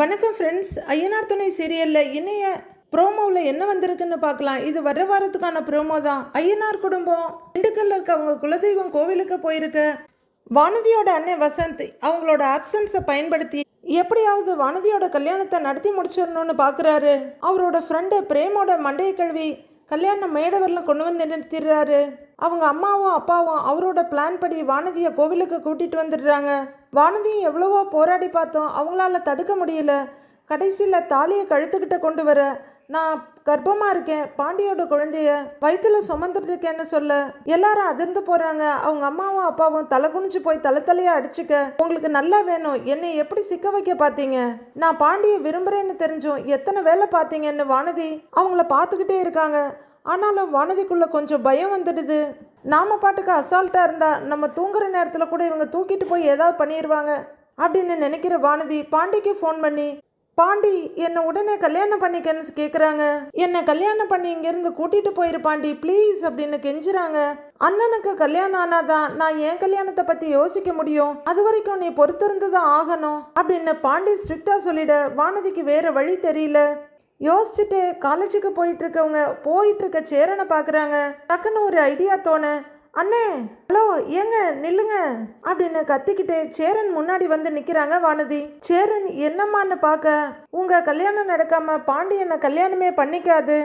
வணக்கம் ஃப்ரெண்ட்ஸ் ஐயனார் துணை சீரியலில் இணைய ப்ரோமோவில் என்ன வந்திருக்குன்னு பார்க்கலாம். இது வர வாரத்துக்கான ப்ரோமோ தான். ஐயனார் குடும்பம். திண்டுக்கல்ல இருக்க அவங்க குலதெய்வம் கோவிலுக்கு போயிருக்கு. வானதியோட அண்ணன் வசந்த் அவங்களோட ஆப்சன்ஸை பயன்படுத்தி எப்படியாவது வானதியோட கல்யாணத்தை நடத்தி முடிச்சிடணும்னு பார்க்குறாரு அவரோட ஃப்ரெண்டு பிரேமோட மண்டையை கழுவி கல்யாணம் மேடவரில் கொண்டு வந்து நிறுத்திடுறாரு. அவங்க அம்மாவும் அப்பாவும் அவரோட பிளான் படி வானதியை கோவிலுக்கு கூட்டிகிட்டு வந்துடுறாங்க. வானதியும் எவ்வளவோ போராடி பார்த்தோம். அவங்களால தடுக்க முடியல. கடைசியில் தாலியை கழுத்துக்கிட்ட கொண்டு வர நான் கர்ப்பமாக இருக்கேன். பாண்டியோட குழந்தைய வயிற்றுல சுமந்துட்டு இருக்கேன்னு சொல்ல. எல்லாரும் அதிர்ந்து போகிறாங்க அவங்க அம்மாவும் அப்பாவும் தலை குனிஞ்சு போய் தலை தலையாக அடிச்சுக்க உங்களுக்கு நல்லா வேணும். என்னை எப்படி சிக்க வைக்க பார்த்தீங்க நான் பாண்டியை விரும்புகிறேன்னு தெரிஞ்சும் எத்தனை வேலை பார்த்தீங்கன்னு வானதி அவங்கள பார்த்துக்கிட்டே இருக்காங்க. ஆனாலும் வானதிக்குள்ளே கொஞ்சம் பயம் வந்துடுது. நாம் பாட்டுக்கு அசால்ட்டாக இருந்தால் நம்ம தூங்குற நேரத்தில் கூட இவங்க தூக்கிட்டு போய் ஏதாவது பண்ணிடுவாங்க அப்படின்னு நினைக்கிற வானதி பாண்டிக்கு ஃபோன் பண்ணி பாண்டி என்னை உடனே கல்யாணம் பண்ணிக்கன்னு கேட்குறாங்க என்னை கல்யாணம் பண்ணி இங்கேருந்து கூட்டிகிட்டு போயிரு பாண்டி ப்ளீஸ் அப்படின்னு கெஞ்சுறாங்க. அண்ணனுக்கு கல்யாணம் ஆனாதான் நான் என் கல்யாணத்தை பற்றி யோசிக்க முடியும். அது வரைக்கும் நீ பொறுத்திருந்து தான் ஆகணும் அப்படின்னு பாண்டி ஸ்ட்ரிக்டாக சொல்லிட வானதிக்கு வேற வழி தெரியல. யோசிச்சுட்டு காலேஜுக்கு போயிட்டு இருக்கவங்க போயிட்டு இருக்க சேரனை பார்க்குறாங்க டக்குன்னு ஒரு ஐடியா தோண. அண்ணே ஹலோ ஏங்க நில்லுங்க அப்படின்னு கத்திக்கிட்டு சேரன் முன்னாடி வந்து நிக்கிறாங்க வானதி. சேரன் என்னம்மான்னு பார்க்க உங்க கல்யாணம் நடக்காம பாண்டியனை கல்யாணமே பண்ணிக்காது.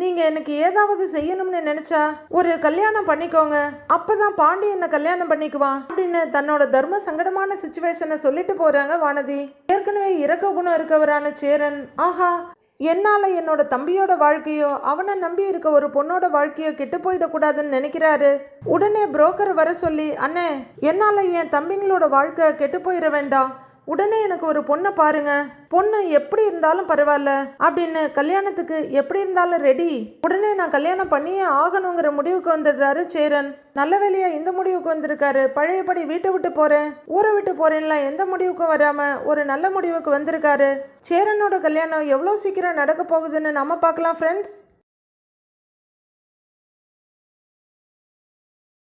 நீங்க எனக்கு ஏதாவது செய்யணும்னு நினைச்சா ஒரு கல்யாணம் பண்ணிக்கோங்க. அப்பதான் பாண்டியனை கல்யாணம் பண்ணிக்குவான் அப்படின்னு தன்னோட தர்ம சங்கடமான சுச்சுவேஷனை சொல்லிட்டு போறாங்க வானதி. ஏற்கனவே இறக்க குணம் இருக்கவரான சேரன் ஆஹா என்னால் என்னோட தம்பியோட வாழ்க்கையோ அவனை நம்பி இருக்க ஒரு பொண்ணோட வாழ்க்கையோ கெட்டு போயிடக்கூடாதுன்னு நினைக்கிறாரு. உடனே புரோக்கர் வர சொல்லி அண்ணே என்னால் என் தம்பிங்களோட வாழ்க்கை கெட்டு போயிட வேண்டாம். உடனே எனக்கு ஒரு பொண்ணை பாருங்க. பொண்ணு எப்படி இருந்தாலும் பரவாயில்ல. அப்படின்னு கல்யாணத்துக்கு எப்படி இருந்தாலும் ரெடி உடனே நான் கல்யாணம் பண்ணியே ஆகணுங்கிற முடிவுக்கு வந்துடுறாரு சேரன். நல்ல வேலையா இந்த முடிவுக்கு வந்திருக்காரு. பழையபடி வீட்டை விட்டு போறேன். ஊரை விட்டு போறேன்லாம் எந்த முடிவுக்கும் வராம ஒரு நல்ல முடிவுக்கு வந்திருக்காரு. சேரனோட கல்யாணம் எவ்வளோ சீக்கிரம் நடக்க போகுதுன்னு நம்ம பார்க்கலாம் ஃப்ரெண்ட்ஸ்